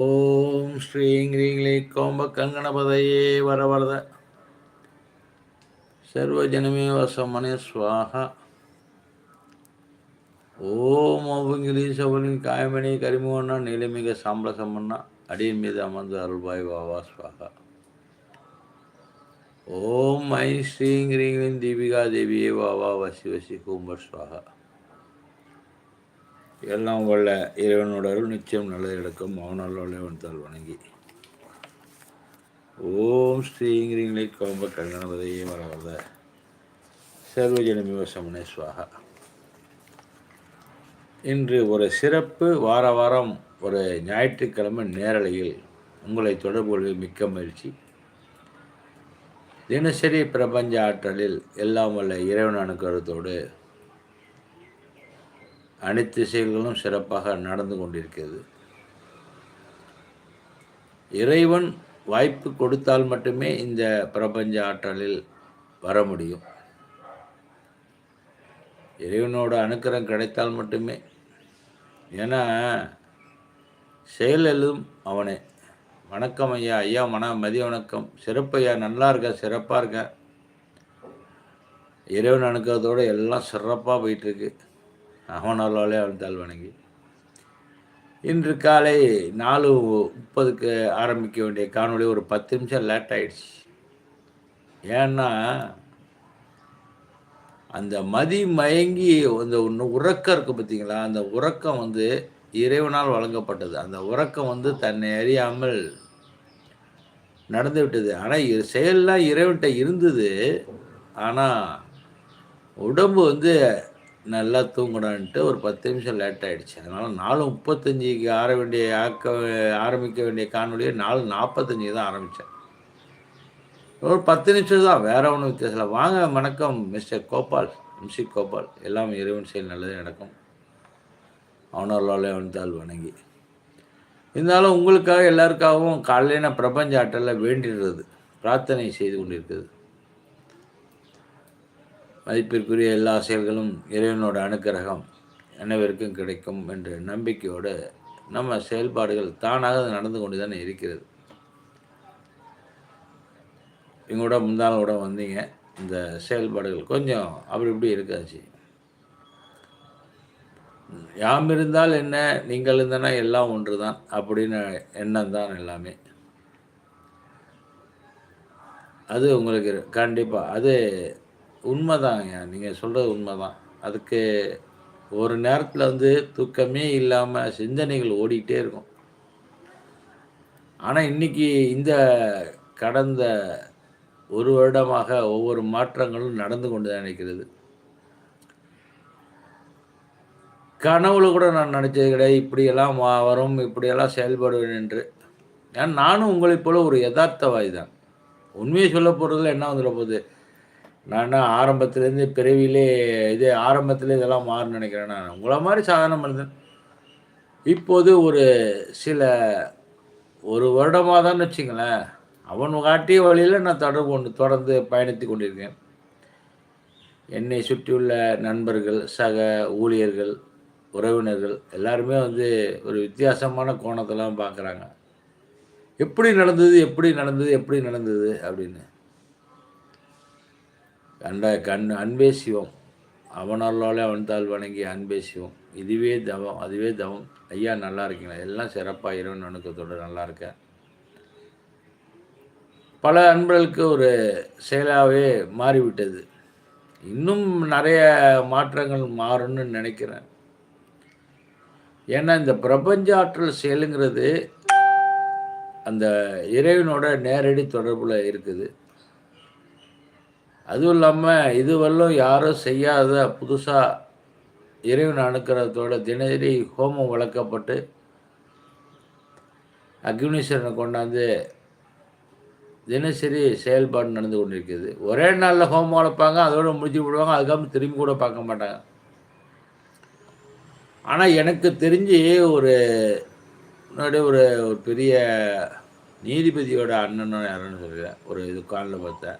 ஓம் ஸ்ரீங் ரீங்லி கோம்ப கங்கணபதையே வரவரத சர்வஜனமே வசமனே ஸ்வாஹா ஓம் ஓபங்கிலி சவலின் காயமணி கரிமுகண்ணா நிலைமிக சாம்பள சம்மண்ணா அடியின் மீது அமர்ந்து அருள்பாய் வாவா ஸ்வாகா ஓம் ஐ ஸ்ரீங் ரீங்லின் தீபிகா தேவியே வாவா வசி வசி கும்பர் ஸ்வாகா எல்லாம் வல்ல இறைவனோட அருள் நிச்சயம் நல்லது எடுக்கும் இறைவன் தால் வணங்கி. ஓம் ஸ்ரீங்கிரிங்களை கோம்ப கல்யாணபதையே வரவத சர்வஜனமிவ சமனே சுவாகா. இன்று ஒரு சிறப்பு வார வாரம் ஒரு ஞாயிற்றுக்கிழமை நேரலையில் உங்களை தொடர்பு கொள்வது மிக்க மகிழ்ச்சி. தினசரி பிரபஞ்ச ஆற்றலில் எல்லாம் வல்ல இறைவன் அணுக்கருத்தோடு அனைத்து செயல்களும் சிறப்பாக நடந்து கொண்டிருக்கிறது. இறைவன் வாய்ப்பு கொடுத்தால் மட்டுமே இந்த பிரபஞ்ச ஆற்றலில் வர முடியும். இறைவனோட அனுக்கிரம் கிடைத்தால் மட்டுமே. ஏன்னா செயலும் அவனே. வணக்கம் ஐயா ஐயா மன மதிய வணக்கம். சிறப்பு ஐயா நல்லா இருக்க சிறப்பாக இருக்க. இறைவன் அணுக்கிறதோடு எல்லாம் சிறப்பாக போயிட்டுருக்கு அவனாலே அவன் தாழ் வணங்கி. இன்று காலை நாலு முப்பதுக்கு ஆரம்பிக்க வேண்டிய காணொலி ஒரு பத்து நிமிஷம் லேட் ஆயிடுச்சு. ஏன்னா அந்த மதி மயங்கி அந்த ஒன்று உறக்கம் இருக்குது பார்த்தீங்களா? அந்த உறக்கம் வந்து இறைவனால் வழங்கப்பட்டது. அந்த உறக்கம் வந்து தன்னை அறியாமல் நடந்து விட்டது. ஆனால் செயல்லாம் இறைவன்கிட்ட இருந்தது. ஆனால் உடம்பு வந்து நல்லா தூங்கணுன்ட்டு ஒரு பத்து நிமிஷம் லேட் ஆகிடுச்சு அதனால் நாலு முப்பத்தஞ்சுக்கு ஆற வேண்டிய ஆக்க ஆரம்பிக்க வேண்டிய காணொலியை நாலு நாற்பத்தஞ்சு தான் ஆரம்பித்தேன் ஒரு பத்து நிமிஷம் தான் வேற ஒன்றும் வித்தியாசம் வாங்க வணக்கம் மிஸ்டர் கோபால் எம்சி கோபால். எல்லாம் இறைவன் செயல் நல்லது நடக்கும். அவனர்களாலே அவன்தால் வணங்கி. இருந்தாலும் உங்களுக்காக எல்லாருக்காகவும் காலையில் பிரபஞ்ச ஆற்றலில் வேண்டிடுறது பிரார்த்தனை செய்து கொண்டிருக்கிறது. மதிப்பிற்குரிய எல்லா செயல்களும் இறைவனோட அனுக்கிரகம் அனைவருக்கும் கிடைக்கும் என்ற நம்பிக்கையோடு நம்ம செயல்பாடுகள் தானாக நடந்து கொண்டு தானே இருக்கிறது இவங்களோட முந்தானோட வந்தீங்க. இந்த செயல்பாடுகள் கொஞ்சம் அப்படி இப்படி இருக்காச்சு. யாம் இருந்தால் என்ன? நீங்கள் இருந்தனா எல்லாம் ஒன்று தான் அப்படின்னு எண்ணம் தான் எல்லாமே. அது உங்களுக்கு கண்டிப்பாக அது உண்மைதாங்க. நீங்கள் சொல்கிறது உண்மைதான். அதுக்கு ஒரு நேரத்தில் வந்து தூக்கமே இல்லாமல் சிந்தனைகள் ஓடிக்கிட்டே இருக்கும். ஆனால் இன்றைக்கி இந்த கடந்த ஒரு வருடமாக ஒவ்வொரு மாற்றங்களும் நடந்து கொண்டு தான் நினைக்கிறது கனவுல கூட நான் நினச்சது கிடையாது. இப்படியெல்லாம் வரும் இப்படியெல்லாம் செயல்படுவேன் என்று. ஏன்னா நானும் உங்களைப் போல ஒரு யதார்த்தவாதி தான் உண்மையை சொல்ல போகிறதுல என்ன வந்துட போகுது? நான் ஆரம்பத்துலேருந்து பிறவிலே இது ஆரம்பத்தில் இதெல்லாம் மாறுன்னு நினைக்கிறேன் நான். உங்களை மாதிரி சாதாரண மனிதன். இப்போது ஒரு சில ஒரு வருடமாக தான் வச்சுங்களேன் அவன் காட்டிய வழியில் நான் தொடர்பு கொண்டு தொடர்ந்து பயணித்து கொண்டிருக்கேன். என்னை சுற்றியுள்ள நண்பர்கள் சக ஊழியர்கள் உறவினர்கள் எல்லாருமே வந்து ஒரு வித்தியாசமான கோணத்தெல்லாம் பார்க்குறாங்க. எப்படி நடந்தது எப்படி நடந்தது எப்படி நடந்தது அப்படின்னு. கண்ட கண் அன்பே சிவம். அவனல்லாலே அவன் தாள் வணங்கி அன்பே சிவம். இதுவே தவம் அதுவே தவம். ஐயா நல்லா இருக்கீங்களா? எல்லாம் சிறப்பாக இறைவன் அணுக்கத்தோடு நல்லா இருக்கேன் பல அன்பர்களுக்கு ஒரு செயலாகவே மாறிவிட்டது. இன்னும் நிறைய மாற்றங்கள் மாறும்னு நினைக்கிறேன். ஏன்னா இந்த பிரபஞ்ச ஆற்றல் செயலுங்கிறது அந்த இறைவனோட நேரடி தொடர்பில் இருக்குது. அதுவும் இல்லாமல் இதுவரையிலும் யாரும் செய்யாத புதுசாக இறைவன் அணுக்கிறதோட தினசரி ஹோமம் வளர்க்கப்பட்டு அக்னீஸ்வரனை கொண்டாந்து தினசரி செயல்பாடு நடந்து கொண்டிருக்குது. ஒரே நாளில் ஹோமம் வளர்ப்பாங்க அதோடு முடிச்சு விடுவாங்க அதுக்காக திரும்பி கூட பார்க்க மாட்டாங்க. ஆனால் எனக்கு தெரிஞ்சு ஒரு முன்னாடி ஒரு ஒரு பெரிய நீதிபதியோட அண்ணன் யாருன்னு சொல்லுவேன் ஒரு இது காலில் பார்த்தேன்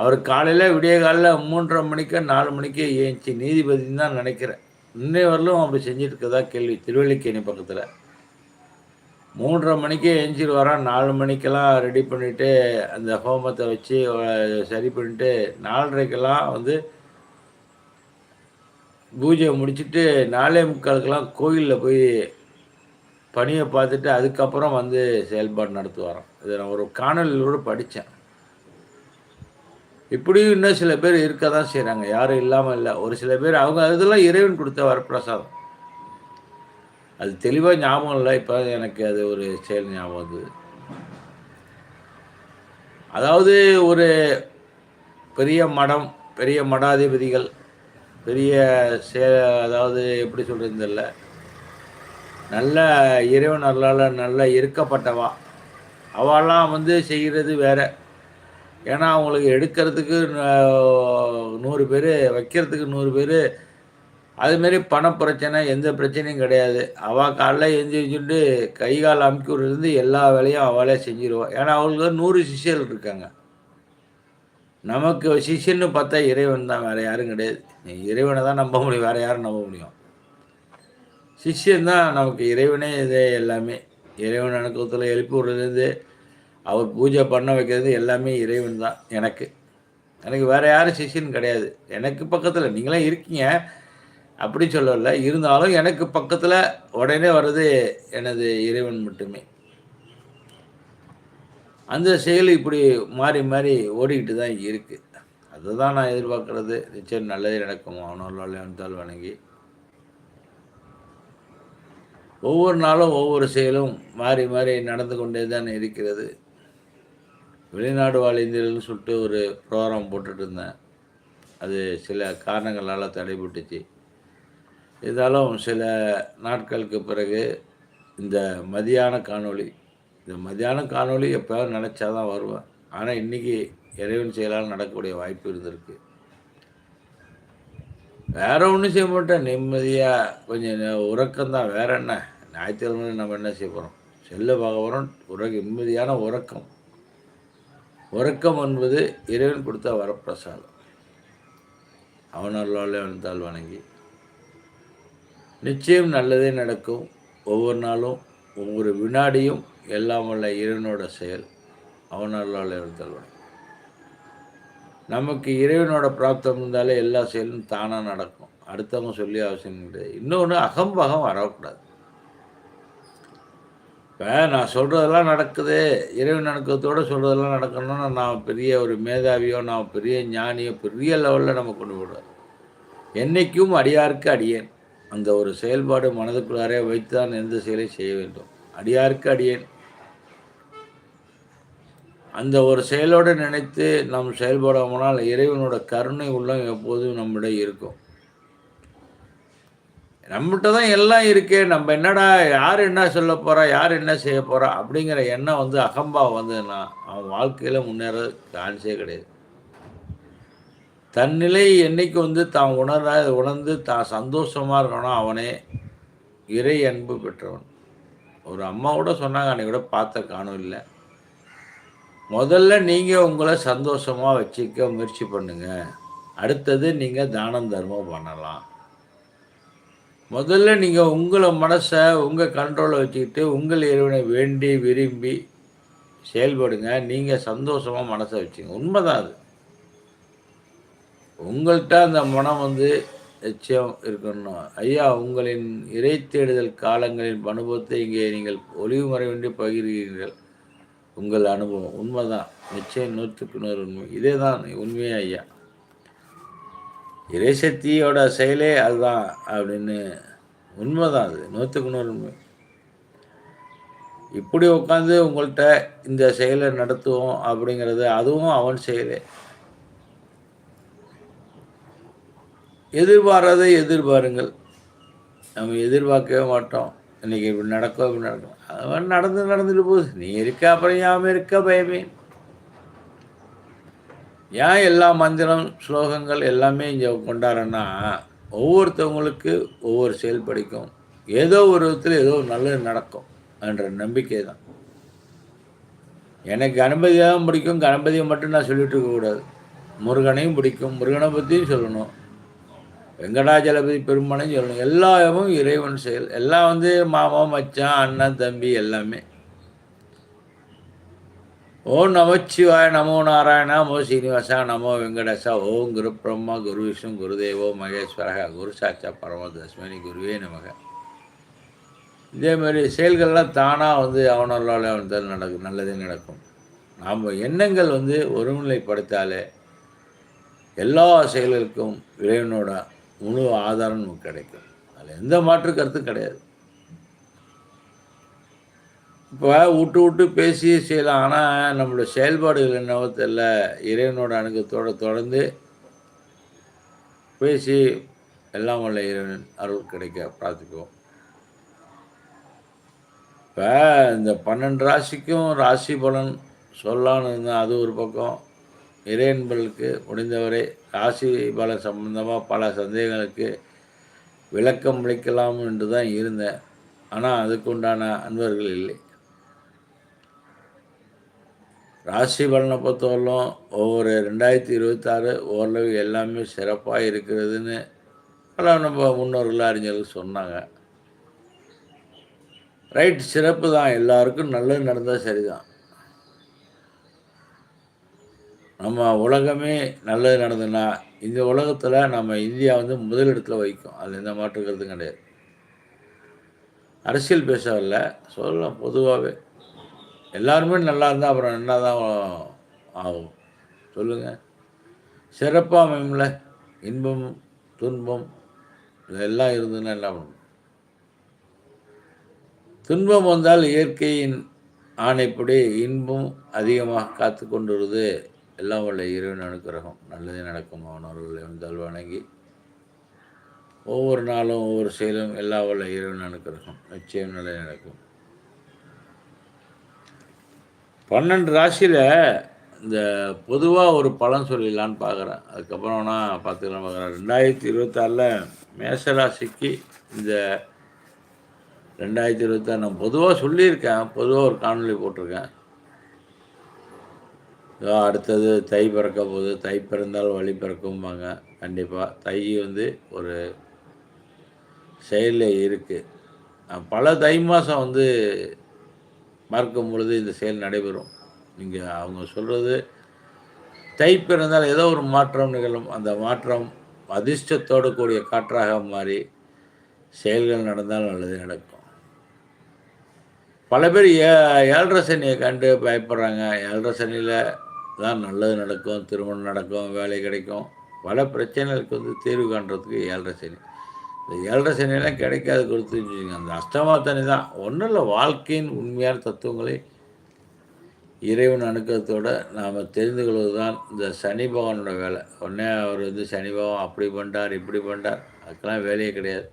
அவர் காலையில் விடிய காலையில் மூன்றரை மணிக்கு நாலு மணிக்கு ஏஞ்சி நீதிபதினு தான் நினைக்கிறேன். இன்னை வரலும் அப்படி செஞ்சுட்டு இருக்கதா கேள்வி. திருவள்ளிக்கேணி பக்கத்தில். மூன்றரை மணிக்கே எந்திரிவாராம் நாலு மணிக்கெல்லாம் ரெடி பண்ணிவிட்டு அந்த ஹோமத்தை வச்சு சரி பண்ணிட்டு நாலரைக்கெல்லாம் வந்து பூஜையை முடிச்சுட்டு நாலே முக்காலுக்கெல்லாம் கோயிலில் போய் பணியை பார்த்துட்டு அதுக்கப்புறம் வந்து செயல்பாடு நடத்துவாராம். இதை நான் ஒரு காணொலியோடு கூட படித்தேன் இப்படியும் இன்னும் சில பேர் இருக்க தான் செய்கிறாங்க யாரும் இல்லாமல் இல்லை. ஒரு சில பேர் அவங்க அதெல்லாம் இறைவன் கொடுத்த வரப்பிரசாதம். அது தெளிவாக ஞாபகம் இல்லை. இப்போ எனக்கு அது ஒரு செயல் ஞாபகம் வந்தது. அதாவது ஒரு பெரிய மடம் பெரிய மடாதிபதிகள் பெரிய சே அதாவது எப்படி சொல்கிறது நல்ல இறைவன் அல்லால் நல்ல இருக்கப்பட்டவா அவெல்லாம் வந்து செய்கிறது வேற. ஏன்னா அவங்களுக்கு எடுக்கிறதுக்கு நூறு பேர் வைக்கிறதுக்கு நூறு பேர் அதுமாரி பண பிரச்சனை எந்த பிரச்சனையும் கிடையாது. அவள் காலைல எழுந்திரிச்சுட்டு கை கால் அமுக்கிவிடுறது எல்லா வேலையும் அவளே செஞ்சிருவாள் ஏன்னா அவங்களுக்கு நூறு சிஷியர்கள் இருக்காங்க. நமக்கு சிஷ்யன்னு பார்த்தா இறைவன் தான் வேறு யாரும் கிடையாது. இறைவனை தான் நம்ப முடியும் வேறு யாரும் நம்ப முடியும். சிஷ்யன் தான் நமக்கு இறைவனே இதே எல்லாமே. இறைவன் அனுக்கத்தில் எழுப்பி விட்றதுலேருந்து அவர் பூஜை பண்ண வைக்கிறது எல்லாமே இறைவன் தான் எனக்கு. எனக்கு வேறு யாரும் சிஷியன் கிடையாது. எனக்கு பக்கத்தில் நீங்களாம் இருக்கீங்க. அப்படி சொல்லல. இருந்தாலும் எனக்கு பக்கத்தில் உடனே வர்றது எனது இறைவன் மட்டுமே. அந்த செயல் இப்படி மாறி மாறி ஓடிக்கிட்டு தான் இருக்குது அதுதான் நான் எதிர்பார்க்குறது. நிச்சயம் நல்லது நடக்கும்? அவனால் வணங்கி. ஒவ்வொரு நாளும் ஒவ்வொரு செயலும் மாறி மாறி நடந்து கொண்டே தான் இருக்கிறது. வெளிநாடு வாழ் இந்தியர்கள்னு சொல்லிட்டு ஒரு ப்ரோக்ராம் போட்டுட்டு இருந்தேன். அது சில காரணங்களால் தடைபட்டுச்சு. இருந்தாலும் சில நாட்களுக்கு பிறகு இந்த மதியான காணொளி இந்த மதியான காணொளி எப்போயாவது நினச்சா தான் வருவேன். ஆனால் இன்றைக்கி இறைவன் செயலால் நடக்கக்கூடிய வாய்ப்பு இருந்திருக்கு. வேறு ஒன்றும் செய்ய மாட்டேன். நிம்மதியாக கொஞ்சம் உறக்கம்தான். வேற என்ன? ஞாயிற்றுக்கிழமை நம்ம என்ன செய்ய போகிறோம் செல்ல பார்க்க போகிறோம் உறக்க நிம்மதியான உறக்கம். உறக்கம் என்பது இறைவன் கொடுத்த வரப்பிரசாதம். அவனல்லாலே வந்தால் வணங்கி நிச்சயம் நல்லதே நடக்கும். ஒவ்வொரு நாளும் ஒவ்வொரு வினாடியும் எல்லாம் வல்ல இறைவனோட செயல் அவனல்லாலே வந்தால் வணங்கி. நமக்கு இறைவனோட பிராப்தம் இருந்தாலே எல்லா செயலும் தானாக நடக்கும். அடுத்தவங்க சொல்லி அவசியம் கிடையாது. இன்னொன்று அகம்பகம் வரக்கூடாது. இப்போ நான் சொல்கிறதெல்லாம் நடக்குது. இறைவன் அணுக்கத்தோடு சொல்கிறதெல்லாம் நடக்கணும்னா நான் பெரிய ஒரு மேதாவியோ நான் பெரிய ஞானியோ பெரிய லெவலில் நம்ம கொண்டு போடுவோம் என்றைக்கும் அடியாருக்கு அடியேன். அந்த ஒரு செயல்பாடு மனதுக்குள்ளாரே வைத்து தான் எந்த செயலையும் செய்ய வேண்டும். அடியாருக்கு அடியேன். அந்த ஒரு செயலோடு நினைத்து நாம் செயல்படாமனால் இறைவனோட கருணை உள்ளம் எப்போதும் நம்மிடம் இருக்கும். நம்மகிட்ட தான் எல்லாம் இருக்கே நம்ம என்னடா யார் என்ன சொல்ல போகிறா யார் என்ன செய்ய போகிறா அப்படிங்கிற எண்ணம் வந்து அகம்பா வந்ததுன்னா அவன் வாழ்க்கையில் முன்னேற சான்ஸே கிடையாது. தன்னிலை என்னைக்கு வந்து தான் உணர உணர்ந்து தான் சந்தோஷமாக இருக்கணும் அவனே இறை அன்பு பெற்றவன். ஒரு அம்மா கூட சொன்னாங்க அன்னைக்கு கூட பார்த்த காணும் இல்லை. முதல்ல நீங்கள் உங்களை சந்தோஷமாக வச்சுக்க முயற்சி பண்ணுங்கள் அடுத்தது நீங்கள் தானம் தர்மம் பண்ணலாம். முதல்ல நீங்கள் உங்களை மனசை உங்கள் கண்ட்ரோலில் வச்சுக்கிட்டு உங்கள் இறைவனை வேண்டி விரும்பி செயல்படுங்க. நீங்கள் சந்தோஷமாக மனசை வச்சுங்க. உண்மைதான் அது. உங்கள்கிட்ட அந்த மனம் வந்து நிச்சயம் இருக்கணும். ஐயா உங்களின் இறை தேடுதல் காலங்களின் அனுபவத்தை இங்கே நீங்கள் ஒளிவு மறைவின்றி பகிர்கிறீர்கள். உங்கள் அனுபவம் உண்மைதான். நிச்சயம் நூற்றுக்கு நூறு உண்மை. இதே தான் உண்மையே ஐயா. இறைசக்தியோட செயலே அதுதான் அப்படின்னு உண்மைதான் அது. நூற்றுக்கு நூறு உண்மை. இப்படி உட்காந்து உங்கள்கிட்ட இந்த செயலை நடத்துவோம் அப்படிங்கிறது அதுவும் அவன் செயலே. எதிர்பாராத எதிர்பாருங்கள். நம்ம எதிர்பார்க்கவே மாட்டோம். இன்னைக்கு இப்படி நடக்கும் இப்படி நடக்கும். அவன் நடந்து நடந்துட்டு போகுது. நீ இருக்க அப்புறம் யாம இருக்க பயமே. ஏன் எல்லா மந்திரம் ஸ்லோகங்கள் எல்லாமே இங்கே கொண்டாடுறேன்னா ஒவ்வொருத்தவங்களுக்கு ஒவ்வொரு செயல் படிக்கும். ஏதோ ஒரு விதத்தில் ஏதோ நல்லது நடக்கும் என்ற நம்பிக்கை தான் எனக்கு கணபதியாகவும் தான் பிடிக்கும். கணபதியை மட்டும் நான் சொல்லிட்டு இருக்கக்கூடாது முருகனையும் பிடிக்கும். முருகனை பற்றியும் சொல்லணும். வெங்கடாஜலபதி பெருமானையும் சொல்லணும். எல்லாமும் இறைவன் செயல். எல்லாம் வந்து மாமா மச்சான் அண்ணன் தம்பி எல்லாமே. ஓம் நமச்சிவாய நமோ நாராயணா நமோ சீனிவாசா நமோ வெங்கடேசா. ஓம் குரு பிரம்மா குரு விஷ்ணு குருதேவோ மகேஸ்வரக குரு சாட்சா பரமதஸ்மனி குருவே நமக. இதே மாதிரி செயல்கள்லாம் தானாக வந்து அவனால் வந்து நடக்கும் நல்லதே நடக்கும். நாம் எண்ணங்கள் வந்து ஒருநிலைப்படுத்தாலே எல்லா செயல்களுக்கும் இறைவனோட முழு ஆதாரம் நமக்கு கிடைக்கும். அதில் எந்த மாற்று கருத்தும் கிடையாது. இப்போ விட்டு விட்டு பேசி செய்யலாம். ஆனால் நம்மளோட செயல்பாடுகள் என்னவோ தெரில இறைவனோட அணுகத்தோடு தொடர்ந்து பேசி எல்லாம் வல்ல இறைவன் அருள் கிடைக்க பிரார்த்திக்குவோம். இப்போ இந்த பன்னெண்டு ராசிக்கும் ராசி பலன் சொல்லான்னு இருந்தால் அது ஒரு பக்கம். இறையன்பர்களுக்கு முடிந்தவரை ராசி பலன் சம்பந்தமாக பல சந்தேகங்களுக்கு விளக்கம் அளிக்கலாம் என்று தான் இருந்தேன். ஆனால் அதுக்குண்டான அன்பர்கள் இல்லை. ராசி பலனை பொறுத்தவரையிலும் ஒவ்வொரு ரெண்டாயிரத்தி இருபத்தாறு ஓரளவு எல்லாமே சிறப்பாக இருக்கிறதுன்னு பல நம்ம முன்னோர்கள் அறிஞர்கள் சொன்னாங்க. ரைட் சிறப்பு தான். எல்லாருக்கும் நல்லது நடந்தால் சரிதான். நம்ம உலகமே நல்லது நடந்ததுன்னா இந்த உலகத்தில் நம்ம இந்தியா வந்து முதலிடத்தில் வைக்கும் அதில் எந்த மாற்றுக்கிறது கிடையாது. அரசியல் பேசவில்ல. சொல்லலாம் பொதுவாகவே. எல்லாருமே நல்லா இருந்தால் அப்புறம் என்ன தான் ஆகும்? சொல்லுங்கள் சிறப்பாக அமையும்ல இன்பம் துன்பம் இதெல்லாம் இருந்ததுன்னா என்ன பண்ணும்? துன்பம் வந்தால் இயற்கையின் ஆணைப்படி இன்பம் அதிகமாக காத்து கொண்டுருது. எல்லாம் வல்ல இறைவன் அனுக்கிரகம். நல்லதே நடக்கும் அவனவர்களை வந்தால் வணங்கி. ஒவ்வொரு நாளும் ஒவ்வொரு செயலும் எல்லா உள்ள இறைவன் அனுக்கிரகம். நிச்சயம் நல்லதே நடக்கும். பன்னெண்டு ராசியில் இந்த பொதுவாக ஒரு பலன் சொல்லிடலான்னு பார்க்குறேன் அதுக்கப்புறம் பார்த்துக்கலாம் பார்க்குறேன் ரெண்டாயிரத்தி இருபத்தாறில் மேசராசிக்கு இந்த ரெண்டாயிரத்தி இருபத்தாறு நான் பொதுவாக சொல்லியிருக்கேன். பொதுவாக ஒரு காணொலி போட்டிருக்கேன். அடுத்தது தை பிறக்க போகுது. தை பிறந்தால் வழி பிறக்கும்பாங்க. கண்டிப்பாக தை வந்து ஒரு செயலில் இருக்குது பல தை மாதம் வந்து மறக்கும் பொழுது இந்த செயல் நடைபெறும். நீங்கள் அவங்க சொல்கிறது தை பிறந்தால் ஏதோ ஒரு மாற்றம் நிகழும். அந்த மாற்றம் அதிர்ஷ்டத்தோடு கூடிய காற்றாக மாறி செயல்கள் நடந்தால் நல்லது நடக்கும். பல பேர் ஏ ஏழரை சனியை கண்டு பயப்படுறாங்க. ஏழரை சனியில் தான் நல்லது நடக்கும் திருமணம் நடக்கும் வேலை கிடைக்கும். பல பிரச்சனைகளுக்கு வந்து தீர்வு காண்றதுக்கு ஏழரை சனி. இந்த ஏழரை சனியெல்லாம் கிடைக்காது கொடுத்து அந்த அஷ்டமா தனி. தான் ஒன்றும் இல்லை வாழ்க்கையின் உண்மையான தத்துவங்களை இறைவன் அணுக்கத்தோடு நாம் தெரிந்து கொள்வது தான் இந்த சனி பகவானோட வேலை. உடனே அவர் வந்து சனி பகவான் அப்படி பண்ணிட்டார் இப்படி பண்ணிட்டார் அதுக்கெல்லாம் வேலையே கிடையாது.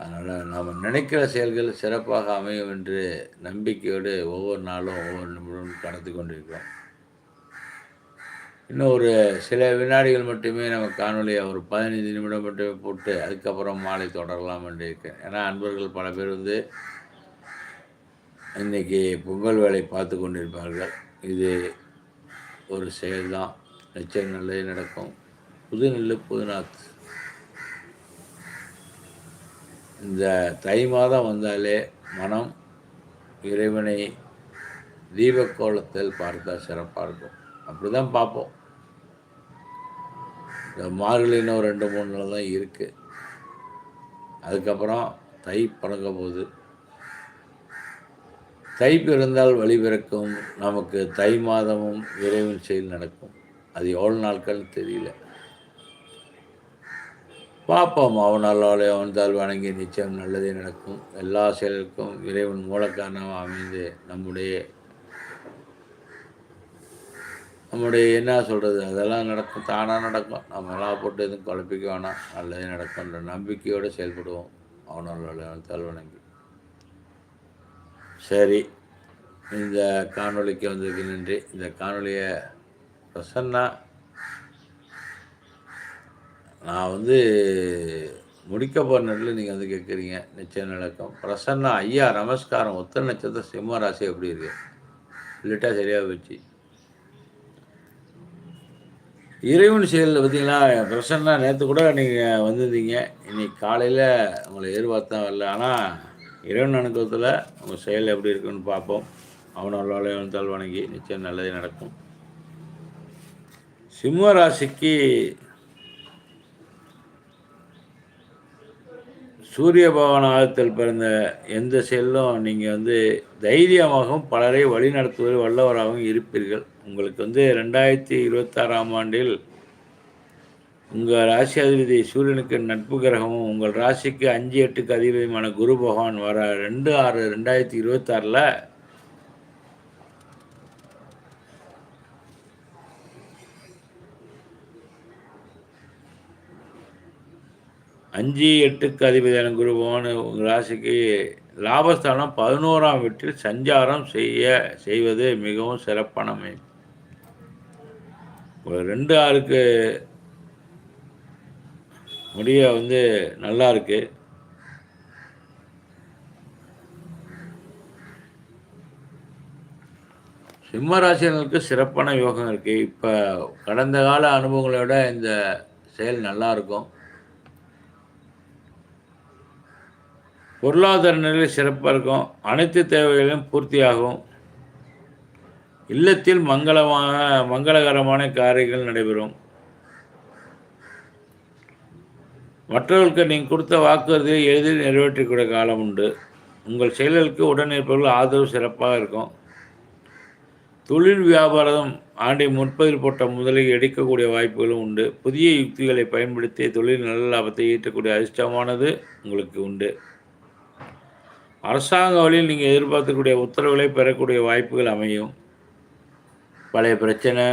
அதனால் நாம் நினைக்கிற செயல்கள் சிறப்பாக அமையும் என்று நம்பிக்கையோடு ஒவ்வொரு நாளும் ஒவ்வொரு நிமிடமும் கடந்து கொண்டிருக்கிறோம். இன்னும் ஒரு சில வினாடிகள் மட்டுமே நம்ம காணொலியை ஒரு பதினைந்து நிமிடம் மட்டுமே போட்டு அதுக்கப்புறம் மாலை தொடரலாம் என்று இருக்கேன். ஏன்னா அன்பர்கள் பல பேர் வந்து இன்றைக்கி பொங்கல் வேலை பார்த்து கொண்டிருப்பார்கள். இது ஒரு செயல்தான். நிச்சயம் நல்லது நடக்கும். புது நெல் புதுநாத் இந்த தை மாதம் வந்தாலே மனம் இறைவனை தீபக்கோலத்தில் பார்த்தா சிறப்பாக இருக்கும். அப்படி தான் பார்ப்போம். இந்த மார்கழி இன்னும் ரெண்டு மூணு நாள் தான் இருக்குது அதுக்கப்புறம் தை பழங்க போகுது. தை பிறந்தால் வழி பிறக்கும். நமக்கு தை மாதமும் இறைவன் செயல் நடக்கும். அது எவ்வளோ நாட்கள் தெரியல. பார்ப்போம். அவனாலே அவன்தால் வணங்கி நிச்சயம் நல்லதே நடக்கும். எல்லா செயலுக்கும் இறைவன் மூலக்காரணமாக அமைந்து நம்முடைய நம்முடைய என்ன சொல்கிறது அதெல்லாம் நடக்கும் தானாக நடக்கும். நம்ம எல்லாம் போட்டு எதுவும் குழப்பிக்க வேணாம். நல்லதே நடக்கும்ன்ற நம்பிக்கையோடு செயல்படுவோம். அவனோட அவன்தால் சரி. இந்த காணொளிக்கு வந்ததுக்கு நன்றி. இந்த காணொலியை பிரசன்னா நான் வந்து முடிக்க போகிற நேரத்தில் நீங்கள் வந்து கேட்குறீங்க நிச்சயம் நடக்கும். பிரசன்னா ஐயா நமஸ்காரம். ஒத்த நட்சத்திரம் சிம்ம ராசி எப்படி இருக்கு? லிட்டா சரியாக போச்சு. இறைவன் செயலில் பார்த்தீங்களா பிரசன்னா நேற்று கூட நீங்கள் வந்திருந்தீங்க. இன்னைக்கு காலையில் உங்களை எதிர்பார்த்தா வரல. ஆனால் இறைவன் அனுபவத்தில் உங்கள் செயல் எப்படி இருக்குன்னு பார்ப்போம். அவனோட வந்தால் வணங்கி நிச்சயம் நல்லதே நடக்கும். சிம்ம ராசிக்கு சூரிய பகவான் ஆகத்தில் பிறந்த எந்த செல்லும் நீங்கள் வந்து தைரியமாகவும் பலரை வழிநடத்துவதில் வல்லவராகவும் இருப்பீர்கள். உங்களுக்கு வந்து ரெண்டாயிரத்தி இருபத்தாறாம் ஆண்டில் உங்கள் ராசி அதிபதி சூரியனுக்கு நட்பு கிரகமும் உங்கள் ராசிக்கு அஞ்சு எட்டுக்கு அதிபதியுமான குரு பகவான் வர ரெண்டு ஆறு ரெண்டாயிரத்தி இருபத்தாறில் அஞ்சு எட்டுக்கு அதிபதியான குரு பகவான் உங்கள் ராசிக்கு லாபஸ்தானம் பதினோராம் வீட்டில் சஞ்சாரம் செய்ய செய்வது மிகவும் சிறப்பான அமைப்பு. ஒரு ரெண்டு ஆளுக்கு முடிய வந்து நல்லா இருக்கு. சிம்மராசினருக்கு சிறப்பான யோகம் இருக்குது இப்போ கடந்த கால அனுபவங்களை விட இந்த செயல் நல்லா இருக்கும். பொருளாதார நிலை சிறப்பாக இருக்கும். அனைத்து தேவைகளையும் பூர்த்தியாகும். இல்லத்தில் மங்களமாக மங்களகரமான காரியங்கள் நடைபெறும். மற்றவர்களுக்கு நீங்கள் கொடுத்த வாக்குறுதியை எளிதில் நிறைவேற்றக்கூடிய காலம் உண்டு. உங்கள் செயல்களுக்கு உடன் இருப்பவர்கள் ஆதரவு சிறப்பாக இருக்கும். தொழில் வியாபாரம் ஆண்டை முற்பதில் போட்ட முதலில் எடுக்கக்கூடிய வாய்ப்புகளும் உண்டு. புதிய யுக்திகளை பயன்படுத்தி தொழில் நல்ல லாபத்தை ஈட்டக்கூடிய அதிர்ஷ்டமானது உங்களுக்கு உண்டு. அரசாங்க வழியில் நீங்கள் எதிர்பார்க்கக்கூடிய உத்தரவுகளை பெறக்கூடிய வாய்ப்புகள் அமையும். பழைய பிரச்சனை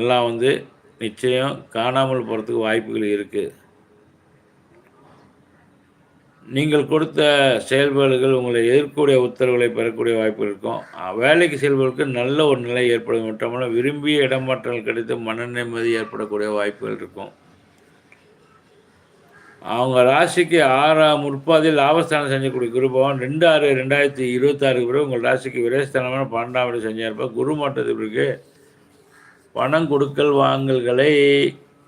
எல்லாம் வந்து நிச்சயம் காணாமல் போகிறதுக்கு வாய்ப்புகள் இருக்குது நீங்கள் கொடுத்த செயல்பாடுகள் உங்களை எதிர்க்கூடிய உத்தரவுகளை பெறக்கூடிய வாய்ப்பு இருக்கும். வேலைக்கு செல்பவர்களுக்கு நல்ல ஒரு நிலை ஏற்படும். மட்டுமல்ல விரும்பிய இடமாற்றங்கள் கிடைத்து மன நிம்மதி ஏற்படக்கூடிய வாய்ப்புகள் இருக்கும். அவங்க ராசிக்கு ஆறாம் முற்பாதில் லாபஸ்தானம் செஞ்சக்கூடிய குரு பகவான் ரெண்டு ஆறு ரெண்டாயிரத்தி இருபத்தாறுக்கு பிறகு உங்கள் ராசிக்கு விரேஸ்தானமான பன்னெண்டாம் இடம் செஞ்சாருப்பா குரு மாற்றத்து பிறகு பணம் கொடுக்கல் வாங்கல்களை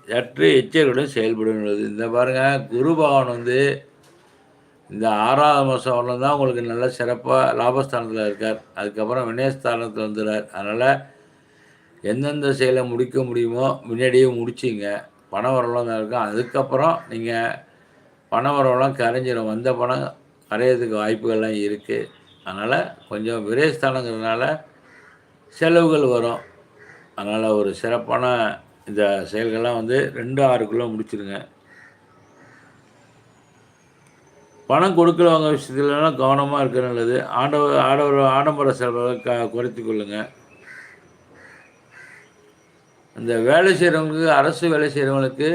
சற்று எச்சரிக்கையுடன் செயல்படுகிறது இந்த பாருங்கள் குரு பகவான் வந்து இந்த ஆறாவது மாதம் வரலாம் தான் உங்களுக்கு நல்ல சிறப்பாக லாபஸ்தானத்தில் இருக்கார். அதுக்கப்புறம் வினயஸ்தானத்தில் வந்துடுறார் அதனால் எந்தெந்த செயலை முடிக்க முடியுமோ முன்னாடியே முடிச்சிங்க பண வரலாம் இருக்கும் அதுக்கப்புறம் நீங்கள் பண வரவெல்லாம் கரைஞ்சிடும் வந்த பணம் கரையிறதுக்கு வாய்ப்புகள்லாம் இருக்குது அதனால் கொஞ்சம் விரயஸ்தானங்கிறதுனால செலவுகள் வரும். அதனால் ஒரு சிறப்பான இந்த செயல்கள்லாம் வந்து ரெண்டு ஆறுக்குள்ளே முடிச்சிருங்க. பணம் கொடுக்கலவங்க விஷயத்துலலாம் கவனமாக இருக்க நல்லது. ஆடவர் ஆடவர் ஆடம்பர செலவை க குறைத்து கொள்ளுங்கள் இந்த வேலை செய்கிறவங்களுக்கு அரசு வேலை செய்கிறவங்களுக்கு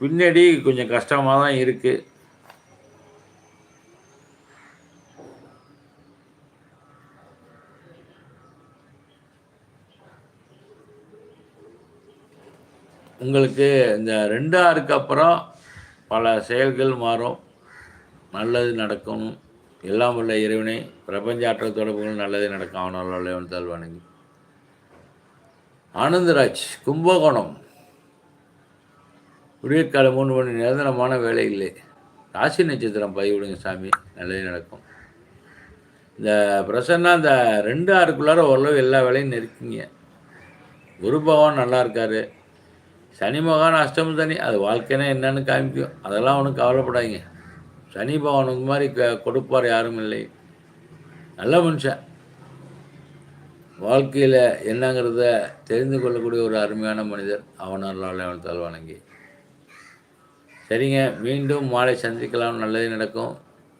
பின்னாடி கொஞ்சம் கஷ்டமாக தான் இருக்குது உங்களுக்கு இந்த ரெண்டு ஆறுக்கு அப்புறம் பல செயல்கள் மாறும். நல்லது நடக்கணும். எல்லாம் உள்ள இறைவனை பிரபஞ்ச ஆற்றல் தொடர்புகள் நல்லது நடக்கும். அவனால் வணங்கி ஆனந்தராஜ் கும்பகோணம். விடியற்காலை மூணு மணி நிரந்தரமான வேலை இல்லை. ராசி நட்சத்திரம் பதிவிடுங்க சாமி. நல்லது நடக்கும். இந்த பிரசன்னா இந்த ரெண்டு ஆறுக்குள்ளார ஓரளவு எல்லா வேலையும் நெருக்கிங்க. குரு பகவான் நல்லா இருக்கார். சனி பகவான் அஷ்டம சனி அது வாழ்க்கைனா என்னன்னு காமிக்கும். அதெல்லாம் ஒன்றும் கவலைப்படாதீங்க. சனி பகவானுக்கு மாதிரி க கொடுப்பார் யாரும் இல்லை. நல்ல மனுஷன். வாழ்க்கையில் என்னங்கிறத தெரிந்து கொள்ளக்கூடிய ஒரு அருமையான மனிதர் அவனால் அவன் வணங்கி சரிங்க மீண்டும் மாலை சந்திக்கலாம். நல்லது நடக்கும்.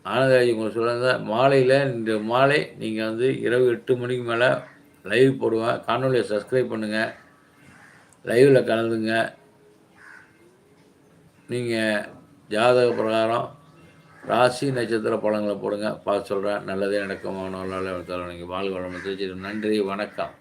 ஆனந்தராஜ் உங்களுக்கு சொல்லுங்க மாலையில் இன்று மாலை நீங்கள் வந்து இரவு எட்டு மணிக்கு மேலே லைவ் போடுவேன் காணொலியை சப்ஸ்கிரைப் பண்ணுங்கள் லைவில் கலந்துங்க. நீங்கள் ஜாதக பிரகாரம் ராசி நட்சத்திர பழங்களை போடுங்க. பார்த்து சொல்கிறேன் நல்லதே நடக்கும்? அவனால் நீங்கள் வாழ்க வளம் நன்றி. வணக்கம்.